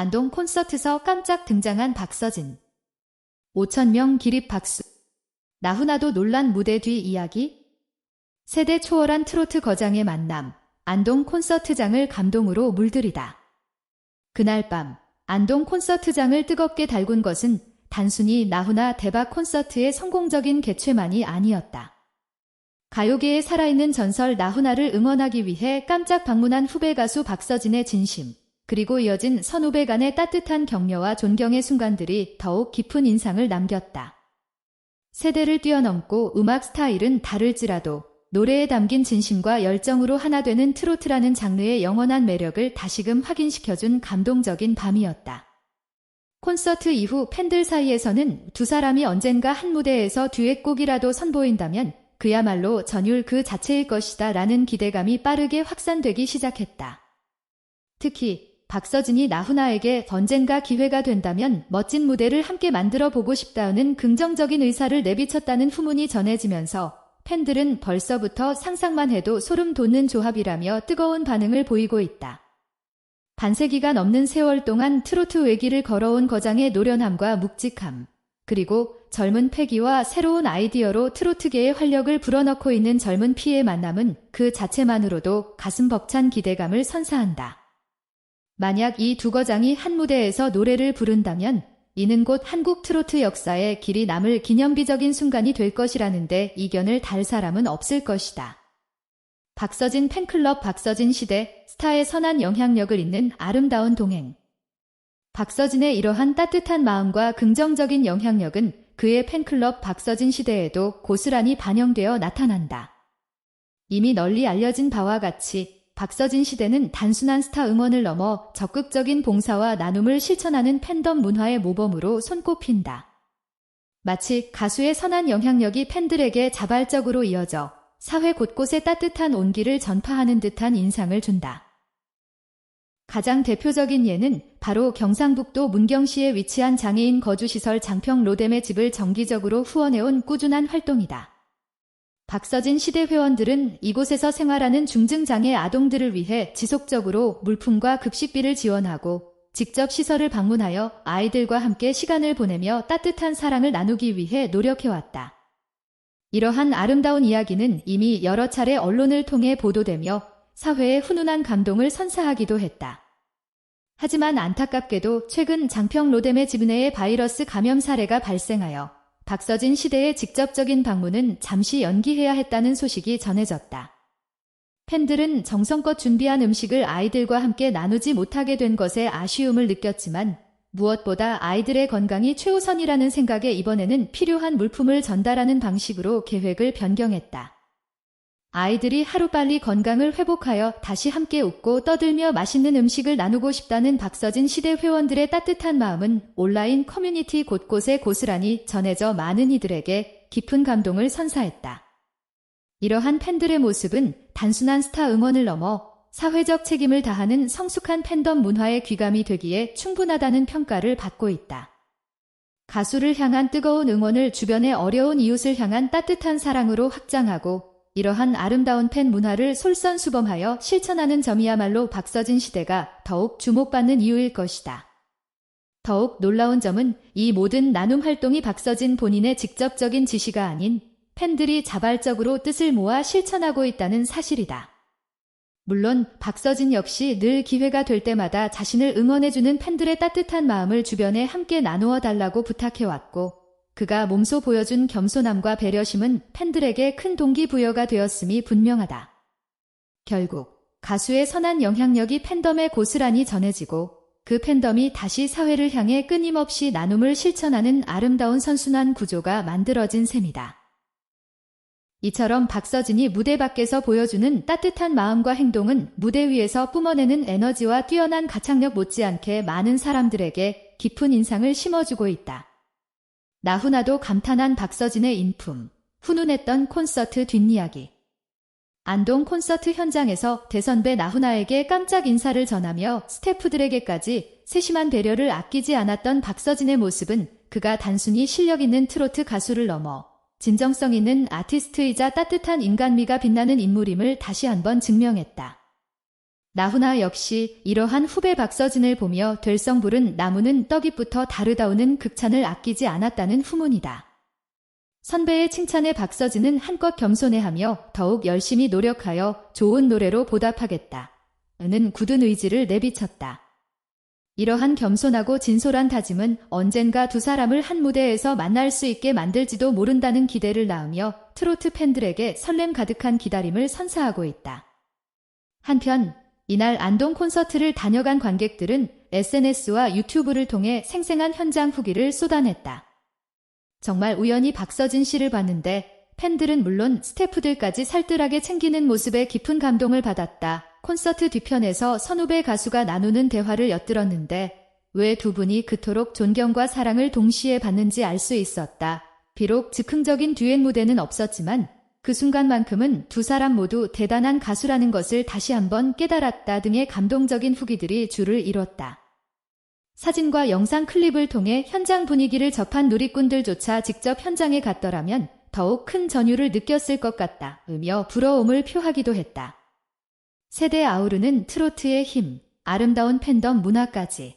안동 콘서트서 깜짝 등장한 박서진. 5천명 기립 박수. 나훈아도 논란 무대 뒤 이야기? 세대 초월한 트로트 거장의 만남. 안동 콘서트장을 감동으로 물들이다. 그날 밤 안동 콘서트장을 뜨겁게 달군 것은 단순히 나훈아 대박 콘서트의 성공적인 개최만이 아니었다. 가요계에 살아있는 전설 나훈아를 응원하기 위해 깜짝 방문한 후배 가수 박서진의 진심, 그리고 이어진 선후배 간의 따뜻한 격려와 존경의 순간들이 더욱 깊은 인상을 남겼다. 세대를 뛰어넘고 음악 스타일은 다를지라도 노래에 담긴 진심과 열정으로 하나 되는 트로트라는 장르의 영원한 매력을 다시금 확인시켜준 감동적인 밤이었다. 콘서트 이후 팬들 사이에서는 두 사람이 언젠가 한 무대에서 듀엣곡이라도 선보인다면 그야말로 전율 그 자체일 것이다 라는 기대감이 빠르게 확산되기 시작했다. 특히 박서진이 나훈아에게 언젠가 기회가 된다면 멋진 무대를 함께 만들어 보고 싶다는 긍정적인 의사를 내비쳤다는 후문이 전해지면서 팬들은 벌써부터 상상만 해도 소름 돋는 조합이라며 뜨거운 반응을 보이고 있다. 반세기가 넘는 세월 동안 트로트 외기를 걸어온 거장의 노련함과 묵직함, 그리고 젊은 패기와 새로운 아이디어로 트로트계의 활력을 불어넣고 있는 젊은 피의 만남은 그 자체만으로도 가슴 벅찬 기대감을 선사한다. 만약 이 두 거장이 한 무대에서 노래를 부른다면 이는 곧 한국 트로트 역사에 길이 남을 기념비적인 순간이 될 것이라는데 이견을 달 사람은 없을 것이다. 박서진 팬클럽 박서진 시대 스타의 선한 영향력을 잇는 아름다운 동행. 박서진의 이러한 따뜻한 마음과 긍정적인 영향력은 그의 팬클럽 박서진 시대에도 고스란히 반영되어 나타난다. 이미 널리 알려진 바와 같이 박서진 시대는 단순한 스타 응원을 넘어 적극적인 봉사와 나눔을 실천하는 팬덤 문화의 모범으로 손꼽힌다. 마치 가수의 선한 영향력이 팬들에게 자발적으로 이어져 사회 곳곳에 따뜻한 온기를 전파하는 듯한 인상을 준다. 가장 대표적인 예는 바로 경상북도 문경시에 위치한 장애인 거주시설 장평 로뎀의 집을 정기적으로 후원해온 꾸준한 활동이다. 박서진 시대 회원들은 이곳에서 생활하는 중증장애 아동들을 위해 지속적으로 물품과 급식비를 지원하고 직접 시설을 방문하여 아이들과 함께 시간을 보내며 따뜻한 사랑을 나누기 위해 노력해왔다. 이러한 아름다운 이야기는 이미 여러 차례 언론을 통해 보도되며 사회에 훈훈한 감동을 선사하기도 했다. 하지만 안타깝게도 최근 장평 로뎀의 지분내의 바이러스 감염 사례가 발생하여 박서진 시대의 직접적인 방문은 잠시 연기해야 했다는 소식이 전해졌다. 팬들은 정성껏 준비한 음식을 아이들과 함께 나누지 못하게 된 것에 아쉬움을 느꼈지만 무엇보다 아이들의 건강이 최우선이라는 생각에 이번에는 필요한 물품을 전달하는 방식으로 계획을 변경했다. 아이들이 하루빨리 건강을 회복하여 다시 함께 웃고 떠들며 맛있는 음식을 나누고 싶다는 박서진 시대 회원들의 따뜻한 마음은 온라인 커뮤니티 곳곳에 고스란히 전해져 많은 이들에게 깊은 감동을 선사했다. 이러한 팬들의 모습은 단순한 스타 응원을 넘어 사회적 책임을 다하는 성숙한 팬덤 문화의 귀감이 되기에 충분하다는 평가를 받고 있다. 가수를 향한 뜨거운 응원을 주변의 어려운 이웃을 향한 따뜻한 사랑으로 확장하고 이러한 아름다운 팬 문화를 솔선수범하여 실천하는 점이야말로 박서진 시대가 더욱 주목받는 이유일 것이다. 더욱 놀라운 점은 이 모든 나눔 활동이 박서진 본인의 직접적인 지시가 아닌 팬들이 자발적으로 뜻을 모아 실천하고 있다는 사실이다. 물론 박서진 역시 늘 기회가 될 때마다 자신을 응원해주는 팬들의 따뜻한 마음을 주변에 함께 나누어 달라고 부탁해왔고 그가 몸소 보여준 겸손함과 배려심은 팬들에게 큰 동기부여가 되었음이 분명하다. 결국 가수의 선한 영향력이 팬덤에 고스란히 전해지고 그 팬덤이 다시 사회를 향해 끊임없이 나눔을 실천하는 아름다운 선순환 구조가 만들어진 셈이다. 이처럼 박서진이 무대 밖에서 보여주는 따뜻한 마음과 행동은 무대 위에서 뿜어내는 에너지와 뛰어난 가창력 못지않게 많은 사람들에게 깊은 인상을 심어주고 있다. 나훈아도 감탄한 박서진의 인품, 훈훈했던 콘서트 뒷이야기. 안동 콘서트 현장에서 대선배 나훈아에게 깜짝 인사를 전하며 스태프들에게까지 세심한 배려를 아끼지 않았던 박서진의 모습은 그가 단순히 실력 있는 트로트 가수를 넘어 진정성 있는 아티스트이자 따뜻한 인간미가 빛나는 인물임을 다시 한번 증명했다. 나훈아 역시 이러한 후배 박서진을 보며 될성부른 나무는 떡잎부터 다르다오는 극찬을 아끼지 않았다는 후문이다. 선배의 칭찬에 박서진은 한껏 겸손해하며 더욱 열심히 노력하여 좋은 노래로 보답하겠다. 는 굳은 의지를 내비쳤다. 이러한 겸손하고 진솔한 다짐은 언젠가 두 사람을 한 무대에서 만날 수 있게 만들지도 모른다는 기대를 낳으며 트로트 팬들에게 설렘 가득한 기다림을 선사하고 있다. 한편 이날 안동 콘서트를 다녀간 관객들은 SNS와 유튜브를 통해 생생한 현장 후기를 쏟아냈다. 정말 우연히 박서진 씨를 봤는데 팬들은 물론 스태프들까지 살뜰하게 챙기는 모습에 깊은 감동을 받았다. 콘서트 뒤편에서 선후배 가수가 나누는 대화를 엿들었는데 왜 두 분이 그토록 존경과 사랑을 동시에 받는지 알 수 있었다. 비록 즉흥적인 듀엣 무대는 없었지만 그 순간만큼은 두 사람 모두 대단한 가수라는 것을 다시 한번 깨달았다 등의 감동적인 후기들이 줄을 이뤘다. 사진과 영상 클립을 통해 현장 분위기를 접한 누리꾼들조차 직접 현장에 갔더라면 더욱 큰 전율을 느꼈을 것 같다. 으며 부러움을 표하기도 했다. 세대 아우르는 트로트의 힘, 아름다운 팬덤 문화까지.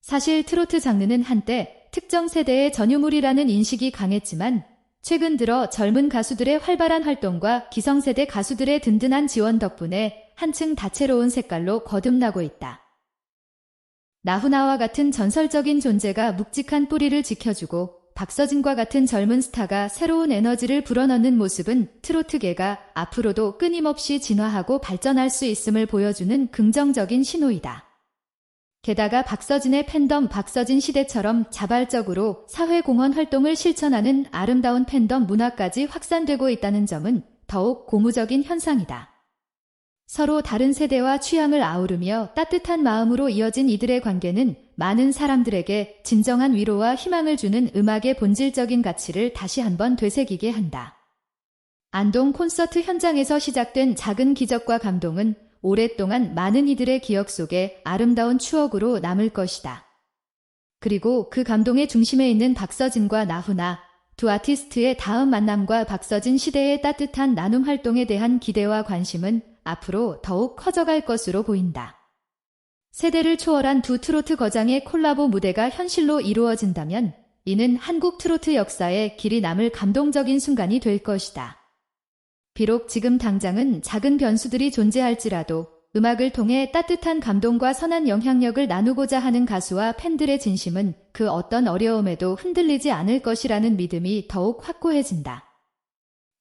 사실 트로트 장르는 한때 특정 세대의 전유물이라는 인식이 강했지만 최근 들어 젊은 가수들의 활발한 활동과 기성세대 가수들의 든든한 지원 덕분에 한층 다채로운 색깔로 거듭나고 있다. 나훈아와 같은 전설적인 존재가 묵직한 뿌리를 지켜주고 박서진과 같은 젊은 스타가 새로운 에너지를 불어넣는 모습은 트로트계가 앞으로도 끊임없이 진화하고 발전할 수 있음을 보여주는 긍정적인 신호이다. 게다가 박서진의 팬덤 박서진 시대처럼 자발적으로 사회공헌 활동을 실천하는 아름다운 팬덤 문화까지 확산되고 있다는 점은 더욱 고무적인 현상이다. 서로 다른 세대와 취향을 아우르며 따뜻한 마음으로 이어진 이들의 관계는 많은 사람들에게 진정한 위로와 희망을 주는 음악의 본질적인 가치를 다시 한번 되새기게 한다. 안동 콘서트 현장에서 시작된 작은 기적과 감동은 오랫동안 많은 이들의 기억 속에 아름다운 추억으로 남을 것이다. 그리고 그 감동의 중심에 있는 박서진과 나훈아, 두 아티스트의 다음 만남과 박서진 시대의 따뜻한 나눔 활동에 대한 기대와 관심은 앞으로 더욱 커져갈 것으로 보인다. 세대를 초월한 두 트로트 거장의 콜라보 무대가 현실로 이루어진다면 이는 한국 트로트 역사에 길이 남을 감동적인 순간이 될 것이다. 비록 지금 당장은 작은 변수들이 존재할지라도 음악을 통해 따뜻한 감동과 선한 영향력을 나누고자 하는 가수와 팬들의 진심은 그 어떤 어려움에도 흔들리지 않을 것이라는 믿음이 더욱 확고해진다.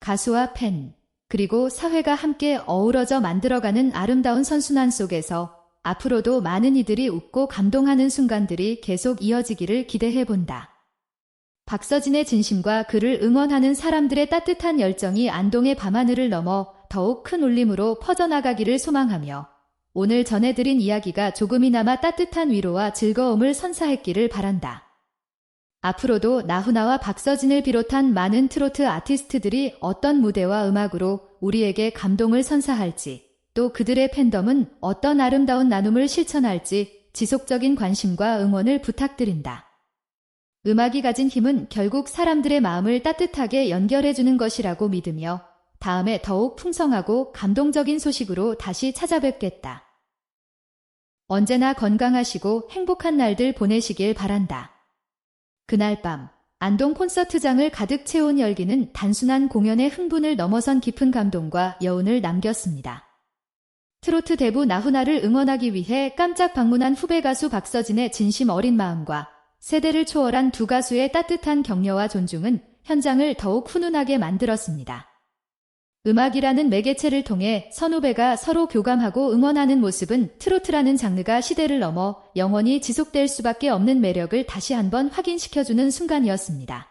가수와 팬, 그리고 사회가 함께 어우러져 만들어가는 아름다운 선순환 속에서 앞으로도 많은 이들이 웃고 감동하는 순간들이 계속 이어지기를 기대해 본다. 박서진의 진심과 그를 응원하는 사람들의 따뜻한 열정이 안동의 밤하늘을 넘어 더욱 큰 울림으로 퍼져나가기를 소망하며 오늘 전해드린 이야기가 조금이나마 따뜻한 위로와 즐거움을 선사했기를 바란다. 앞으로도 나훈아와 박서진을 비롯한 많은 트로트 아티스트들이 어떤 무대와 음악으로 우리에게 감동을 선사할지, 또 그들의 팬덤은 어떤 아름다운 나눔을 실천할지 지속적인 관심과 응원을 부탁드린다. 음악이 가진 힘은 결국 사람들의 마음을 따뜻하게 연결해주는 것이라고 믿으며 다음에 더욱 풍성하고 감동적인 소식으로 다시 찾아뵙겠다. 언제나 건강하시고 행복한 날들 보내시길 바란다. 그날 밤 안동 콘서트장을 가득 채운 열기는 단순한 공연의 흥분을 넘어선 깊은 감동과 여운을 남겼습니다. 트로트 대부 나훈아를 응원하기 위해 깜짝 방문한 후배 가수 박서진의 진심 어린 마음과 세대를 초월한 두 가수의 따뜻한 격려와 존중은 현장을 더욱 훈훈하게 만들었습니다. 음악이라는 매개체를 통해 선후배가 서로 교감하고 응원하는 모습은 트로트라는 장르가 시대를 넘어 영원히 지속될 수밖에 없는 매력을 다시 한번 확인시켜주는 순간이었습니다.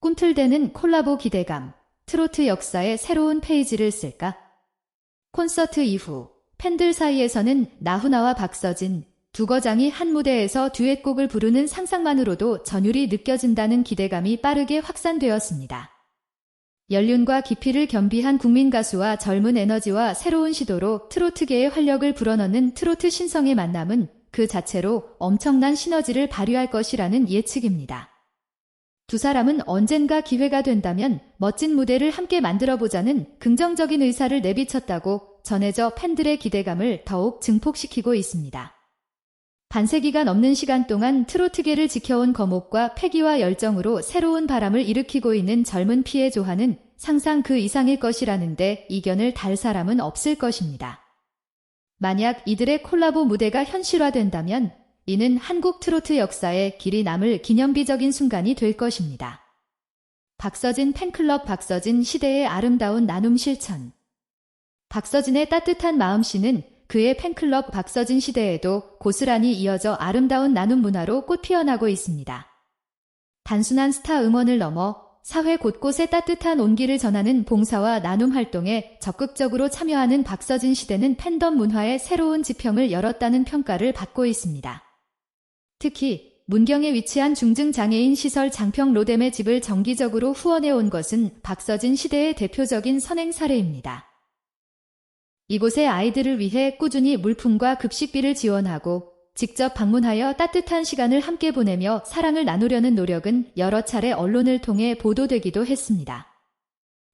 꿈틀대는 콜라보 기대감, 트로트 역사의 새로운 페이지를 쓸까? 콘서트 이후 팬들 사이에서는 나훈아와 박서진, 두 거장이 한 무대에서 듀엣곡을 부르는 상상만으로도 전율이 느껴진다는 기대감이 빠르게 확산되었습니다. 연륜과 깊이를 겸비한 국민 가수와 젊은 에너지와 새로운 시도로 트로트계의 활력을 불어넣는 트로트 신성의 만남은 그 자체로 엄청난 시너지를 발휘할 것이라는 예측입니다. 두 사람은 언젠가 기회가 된다면 멋진 무대를 함께 만들어 보자는 긍정적인 의사를 내비쳤다고 전해져 팬들의 기대감을 더욱 증폭시키고 있습니다. 반세기가 넘는 시간 동안 트로트계를 지켜온 거목과 패기와 열정으로 새로운 바람을 일으키고 있는 젊은 피해 조화는 상상 그 이상일 것이라는데 이견을 달 사람은 없을 것입니다. 만약 이들의 콜라보 무대가 현실화된다면 이는 한국 트로트 역사에 길이 남을 기념비적인 순간이 될 것입니다. 박서진 팬클럽 박서진 시대의 아름다운 나눔 실천 박서진의 따뜻한 마음씨는 그의 팬클럽 박서진 시대에도 고스란히 이어져 아름다운 나눔 문화로 꽃 피어나고 있습니다. 단순한 스타 응원을 넘어 사회 곳곳에 따뜻한 온기를 전하는 봉사와 나눔 활동에 적극적으로 참여하는 박서진 시대는 팬덤 문화의 새로운 지평을 열었다는 평가를 받고 있습니다. 특히 문경에 위치한 중증장애인 시설 장평 로뎀의 집을 정기적으로 후원해 온 것은 박서진 시대의 대표적인 선행 사례입니다. 이곳의 아이들을 위해 꾸준히 물품과 급식비를 지원하고 직접 방문하여 따뜻한 시간을 함께 보내며 사랑을 나누려는 노력은 여러 차례 언론을 통해 보도되기도 했습니다.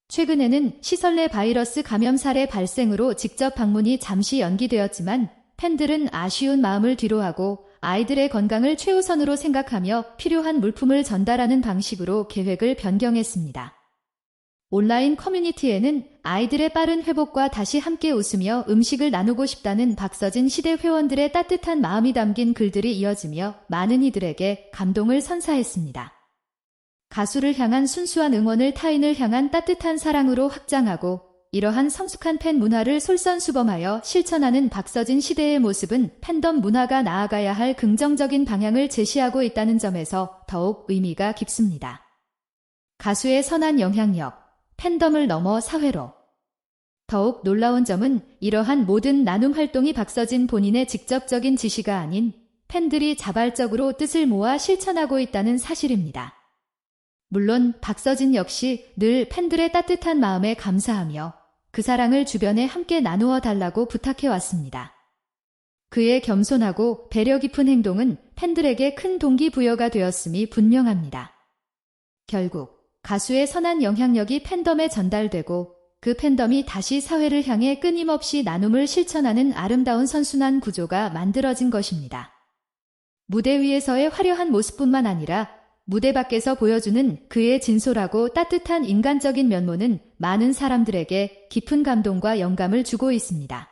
최근에는 시설 내 바이러스 감염 사례 발생으로 직접 방문이 잠시 연기되었지만 팬들은 아쉬운 마음을 뒤로하고 아이들의 건강을 최우선으로 생각하며 필요한 물품을 전달하는 방식으로 계획을 변경했습니다. 온라인 커뮤니티에는 아이들의 빠른 회복과 다시 함께 웃으며 음식을 나누고 싶다는 박서진 시대 회원들의 따뜻한 마음이 담긴 글들이 이어지며 많은 이들에게 감동을 선사했습니다. 가수를 향한 순수한 응원을 타인을 향한 따뜻한 사랑으로 확장하고 이러한 성숙한 팬 문화를 솔선수범하여 실천하는 박서진 시대의 모습은 팬덤 문화가 나아가야 할 긍정적인 방향을 제시하고 있다는 점에서 더욱 의미가 깊습니다. 가수의 선한 영향력 팬덤을 넘어 사회로. 더욱 놀라운 점은 이러한 모든 나눔 활동이 박서진 본인의 직접적인 지시가 아닌 팬들이 자발적으로 뜻을 모아 실천하고 있다는 사실입니다. 물론 박서진 역시 늘 팬들의 따뜻한 마음에 감사하며 그 사랑을 주변에 함께 나누어 달라고 부탁해 왔습니다. 그의 겸손하고 배려 깊은 행동은 팬들에게 큰 동기부여가 되었음이 분명합니다. 결국 가수의 선한 영향력이 팬덤에 전달되고 그 팬덤이 다시 사회를 향해 끊임없이 나눔을 실천하는 아름다운 선순환 구조가 만들어진 것입니다. 무대 위에서의 화려한 모습뿐만 아니라 무대 밖에서 보여주는 그의 진솔하고 따뜻한 인간적인 면모는 많은 사람들에게 깊은 감동과 영감을 주고 있습니다.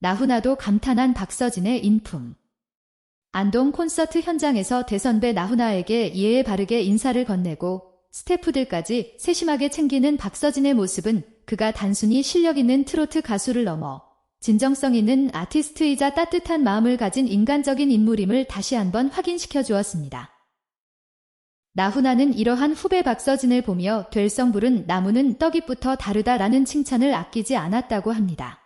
나훈아도 감탄한 박서진의 인품. 안동 콘서트 현장에서 대선배 나훈아에게 예에 바르게 인사를 건네고 스태프들까지 세심하게 챙기는 박서진의 모습은 그가 단순히 실력 있는 트로트 가수를 넘어 진정성 있는 아티스트이자 따뜻한 마음을 가진 인간적인 인물임을 다시 한번 확인시켜 주었습니다. 나훈아는 이러한 후배 박서진을 보며 될성부른 나무는 떡잎부터 다르다라는 칭찬을 아끼지 않았다고 합니다.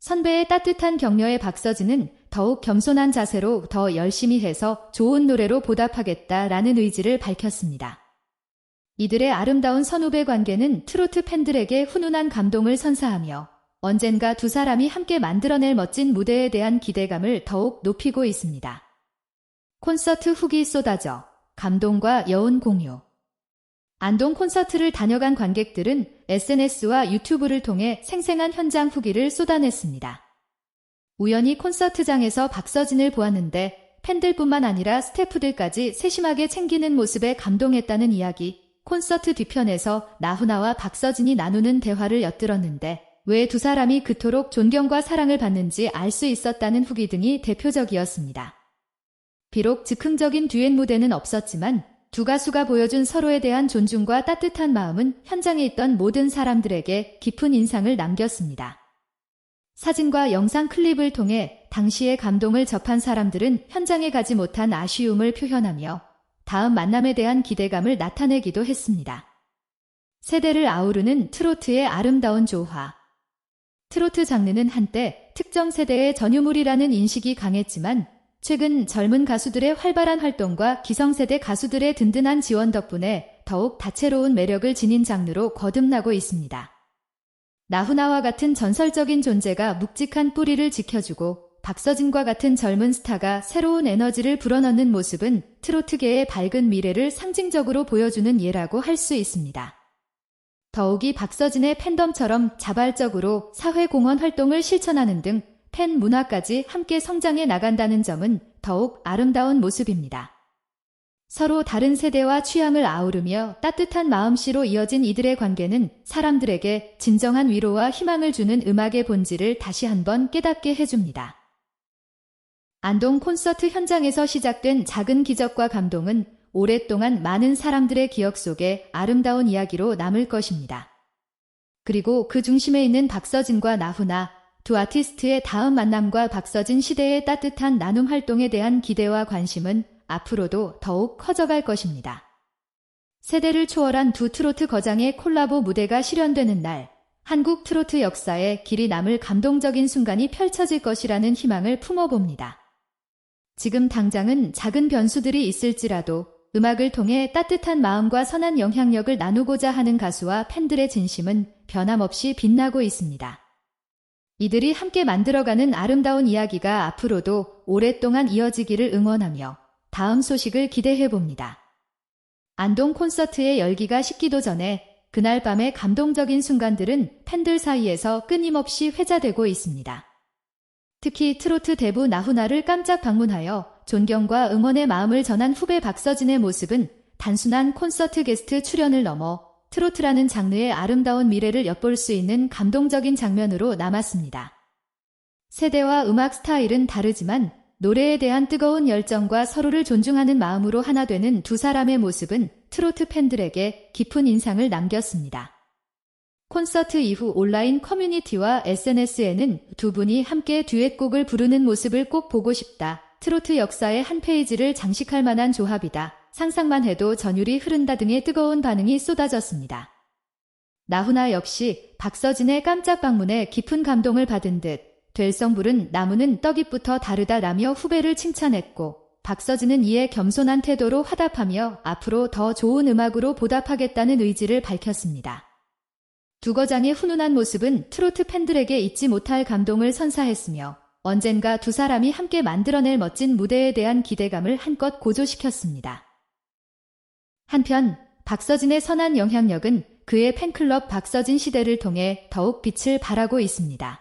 선배의 따뜻한 격려에 박서진은 더욱 겸손한 자세로 더 열심히 해서 좋은 노래로 보답하겠다라는 의지를 밝혔습니다. 이들의 아름다운 선후배 관계는 트로트 팬들에게 훈훈한 감동을 선사하며 언젠가 두 사람이 함께 만들어낼 멋진 무대에 대한 기대감을 더욱 높이고 있습니다. 콘서트 후기 쏟아져 감동과 여운 공유 안동 콘서트를 다녀간 관객들은 SNS와 유튜브를 통해 생생한 현장 후기를 쏟아냈습니다. 우연히 콘서트장에서 박서진을 보았는데 팬들뿐만 아니라 스태프들까지 세심하게 챙기는 모습에 감동했다는 이야기, 콘서트 뒤편에서 나훈아와 박서진이 나누는 대화를 엿들었는데 왜 두 사람이 그토록 존경과 사랑을 받는지 알 수 있었다는 후기 등이 대표적이었습니다. 비록 즉흥적인 듀엣 무대는 없었지만 두 가수가 보여준 서로에 대한 존중과 따뜻한 마음은 현장에 있던 모든 사람들에게 깊은 인상을 남겼습니다. 사진과 영상 클립을 통해 당시의 감동을 접한 사람들은 현장에 가지 못한 아쉬움을 표현하며 다음 만남에 대한 기대감을 나타내기도 했습니다. 세대를 아우르는 트로트의 아름다운 조화. 트로트 장르는 한때 특정 세대의 전유물이라는 인식이 강했지만 최근 젊은 가수들의 활발한 활동과 기성세대 가수들의 든든한 지원 덕분에 더욱 다채로운 매력을 지닌 장르로 거듭나고 있습니다. 나훈아와 같은 전설적인 존재가 묵직한 뿌리를 지켜주고 박서진과 같은 젊은 스타가 새로운 에너지를 불어넣는 모습은 트로트계의 밝은 미래를 상징적으로 보여주는 예라고 할 수 있습니다. 더욱이 박서진의 팬덤처럼 자발적으로 사회공헌 활동을 실천하는 등 팬 문화까지 함께 성장해 나간다는 점은 더욱 아름다운 모습입니다. 서로 다른 세대와 취향을 아우르며 따뜻한 마음씨로 이어진 이들의 관계는 사람들에게 진정한 위로와 희망을 주는 음악의 본질을 다시 한번 깨닫게 해줍니다. 안동 콘서트 현장에서 시작된 작은 기적과 감동은 오랫동안 많은 사람들의 기억 속에 아름다운 이야기로 남을 것입니다. 그리고 그 중심에 있는 박서진과 나훈아 두 아티스트의 다음 만남과 박서진 시대의 따뜻한 나눔 활동에 대한 기대와 관심은 앞으로도 더욱 커져갈 것입니다. 세대를 초월한 두 트로트 거장의 콜라보 무대가 실현되는 날, 한국 트로트 역사에 길이 남을 감동적인 순간이 펼쳐질 것이라는 희망을 품어봅니다. 지금 당장은 작은 변수들이 있을지라도 음악을 통해 따뜻한 마음과 선한 영향력을 나누고자 하는 가수와 팬들의 진심은 변함없이 빛나고 있습니다. 이들이 함께 만들어가는 아름다운 이야기가 앞으로도 오랫동안 이어지기를 응원하며 다음 소식을 기대해 봅니다. 안동 콘서트의 열기가 식기도 전에 그날 밤의 감동적인 순간들은 팬들 사이에서 끊임없이 회자되고 있습니다. 특히 트로트 대부 나훈아를 깜짝 방문하여 존경과 응원의 마음을 전한 후배 박서진의 모습은 단순한 콘서트 게스트 출연을 넘어 트로트라는 장르의 아름다운 미래를 엿볼 수 있는 감동적인 장면으로 남았습니다. 세대와 음악 스타일은 다르지만 노래에 대한 뜨거운 열정과 서로를 존중하는 마음으로 하나 되는 두 사람의 모습은 트로트 팬들에게 깊은 인상을 남겼습니다. 콘서트 이후 온라인 커뮤니티와 SNS에는 두 분이 함께 듀엣곡을 부르는 모습을 꼭 보고 싶다. 트로트 역사의 한 페이지를 장식할 만한 조합이다. 상상만 해도 전율이 흐른다 등의 뜨거운 반응이 쏟아졌습니다. 나훈아 역시 박서진의 깜짝 방문에 깊은 감동을 받은 듯 될성불은 나무는 떡잎부터 다르다라며 후배를 칭찬했고 박서진은 이에 겸손한 태도로 화답하며 앞으로 더 좋은 음악으로 보답하겠다는 의지를 밝혔습니다. 두 거장의 훈훈한 모습은 트로트 팬들에게 잊지 못할 감동을 선사했으며 언젠가 두 사람이 함께 만들어낼 멋진 무대에 대한 기대감을 한껏 고조시켰습니다. 한편 박서진의 선한 영향력은 그의 팬클럽 박서진 시대를 통해 더욱 빛을 발하고 있습니다.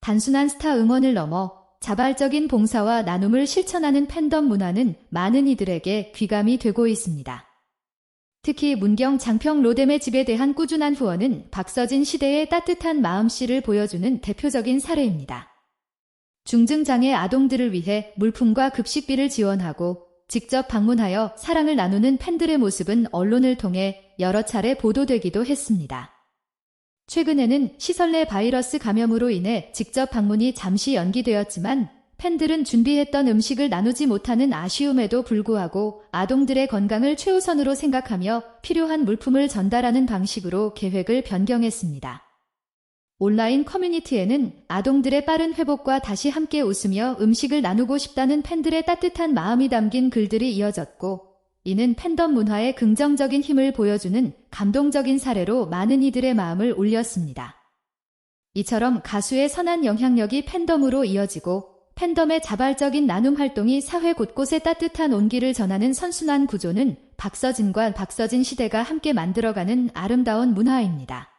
단순한 스타 응원을 넘어 자발적인 봉사와 나눔을 실천하는 팬덤 문화는 많은 이들에게 귀감이 되고 있습니다. 특히 문경 장평 로뎀의 집에 대한 꾸준한 후원은 박서진 시대의 따뜻한 마음씨를 보여주는 대표적인 사례입니다. 중증장애 아동들을 위해 물품과 급식비를 지원하고 직접 방문하여 사랑을 나누는 팬들의 모습은 언론을 통해 여러 차례 보도되기도 했습니다. 최근에는 시설 내 바이러스 감염으로 인해 직접 방문이 잠시 연기되었지만 팬들은 준비했던 음식을 나누지 못하는 아쉬움에도 불구하고 아동들의 건강을 최우선으로 생각하며 필요한 물품을 전달하는 방식으로 계획을 변경했습니다. 온라인 커뮤니티에는 아동들의 빠른 회복과 다시 함께 웃으며 음식을 나누고 싶다는 팬들의 따뜻한 마음이 담긴 글들이 이어졌고 이는 팬덤 문화의 긍정적인 힘을 보여주는 감동적인 사례로 많은 이들의 마음을 울렸습니다. 이처럼 가수의 선한 영향력이 팬덤으로 이어지고 팬덤의 자발적인 나눔 활동이 사회 곳곳에 따뜻한 온기를 전하는 선순환 구조는 박서진과 박서진 시대가 함께 만들어가는 아름다운 문화입니다.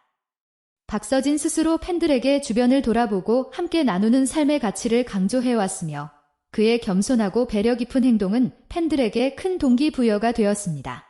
박서진 스스로 팬들에게 주변을 돌아보고 함께 나누는 삶의 가치를 강조해왔으며 그의 겸손하고 배려 깊은 행동은 팬들에게 큰 동기부여가 되었습니다.